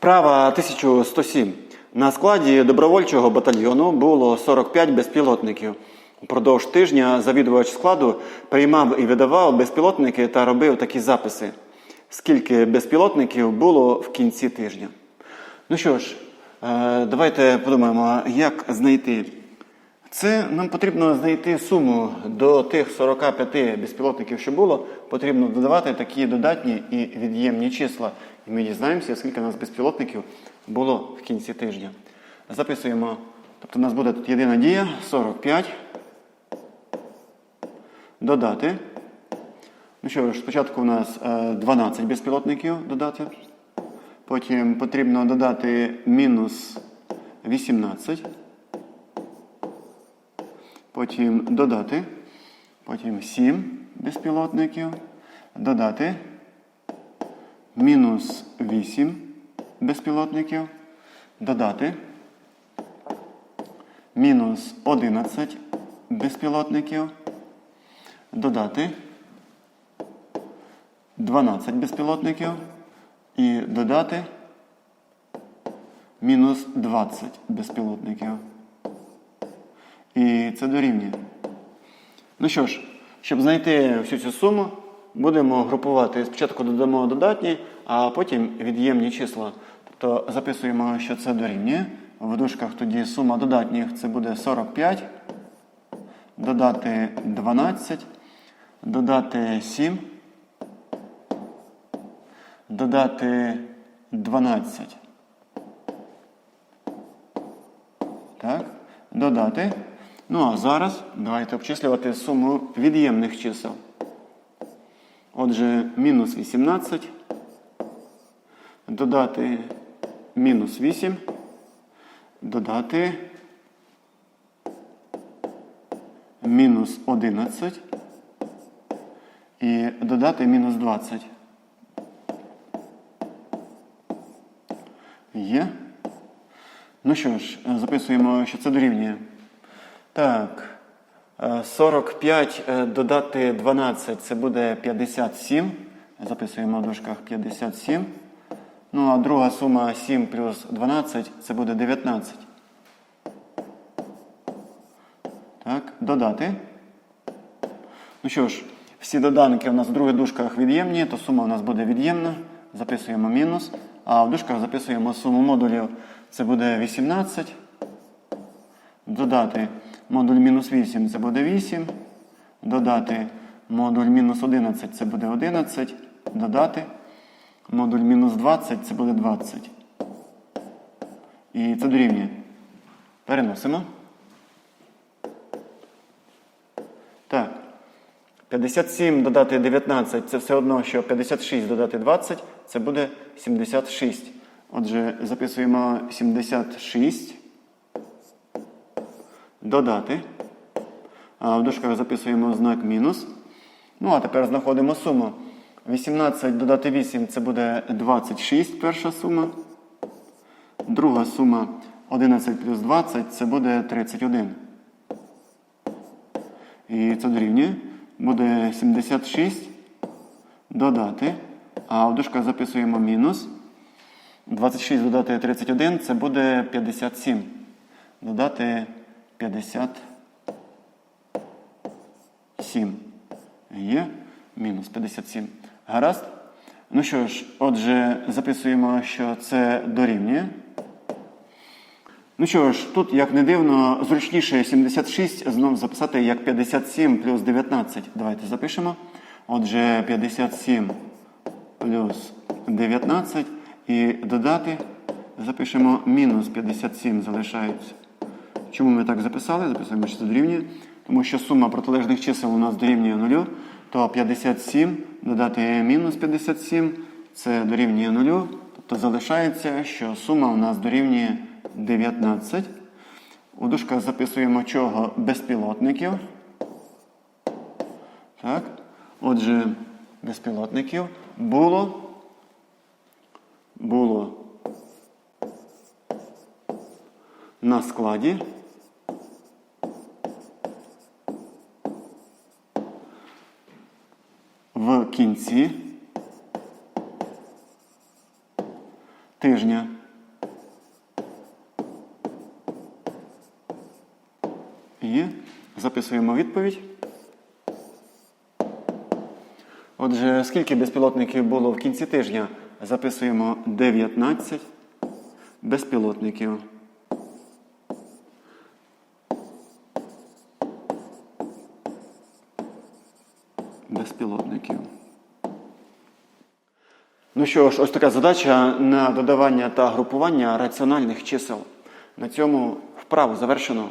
Вправа 1107. На складі добровольчого батальйону було 45 безпілотників. Упродовж тижня завідувач складу приймав і видавав безпілотники та робив такі записи. Скільки безпілотників було в кінці тижня? Ну що ж, е, давайте подумаємо, як знайти. Це нам потрібно знайти суму до тих 45 безпілотників, що було. Потрібно додавати такі додатні і від'ємні числа. І ми дізнаємося, скільки у нас безпілотників було в кінці тижня. Записуємо. Тобто у нас буде тут єдина дія 45. Додати. Ну що ж, спочатку у нас е, 12 безпілотників додати. Потім потрібно додати мінус 18. Потім додати. Потім 7 безпілотників. Додати. Мінус 8 безпілотників. Додати. Мінус 11 безпілотників. Додати. 12 безпілотників. І додати. Мінус 20 безпілотників. І це дорівнює. Ну що ж, щоб знайти всю цю суму, будемо групувати. Спочатку додамо додатні, а потім від'ємні числа. Тобто записуємо, що це дорівнює. В дужках тоді сума додатніх це буде 45. Додати 12, додати 7, додати 12. Так, додати. Ну а зараз давайте обчислювати суму від'ємних чисел. Отже, мінус 18. Додати мінус 8. Додати мінус 11. І додати мінус 20. Є. Ну що ж, записуємо, що це дорівнює. Так. е, 45 е, додати 12 це буде 57. Записуємо в дужках 57. Ну а друга сума 7 плюс 12 це буде 19. Так, додати. Ну що ж, всі доданки у нас в других дужках від'ємні, то сума у нас буде від'ємна. Записуємо мінус. А в дужках записуємо суму модулів. Це буде 18. Додати модуль мінус 8 це буде 8. Додати модуль мінус 11 це буде 11. Додати модуль мінус 20 це буде 20. І це дорівнює. Переносимо. Так. 57 додати 19 це все одно, що 56 додати 20 це буде 76. Отже, записуємо 76. Додати. В дужках записуємо знак мінус. Ну, а тепер знаходимо суму. 18 додати 8 це буде 26 перша сума. Друга сума 11 плюс 20 це буде 31. І це дорівнює. Буде 76 додати. А в дужках записуємо мінус. 26 додати 31 це буде 57. Додати 57. Є. Мінус 57. Гаразд. Ну що ж, отже, записуємо, що це дорівнює. Ну що ж, тут, як не дивно, зручніше 76 знов записати як 57 плюс 19. Давайте запишемо. Отже, 57 плюс 19. І додати запишемо мінус 57 залишається. Чому ми так записали? Записуємо, що це дорівнює. Тому що сума протилежних чисел у нас дорівнює 0, то 57 додати мінус 57 це дорівнює 0. Тобто залишається, що сума у нас дорівнює 19. У дужках записуємо чого безпілотників. Так. Отже, безпілотників було. Було на складі. В кінці тижня. І записуємо відповідь. Отже, скільки безпілотників було в кінці тижня? Записуємо 19 безпілотників. Безпілотників. Ну що ж, ось така задача на додавання та групування раціональних чисел. На цьому вправу завершено.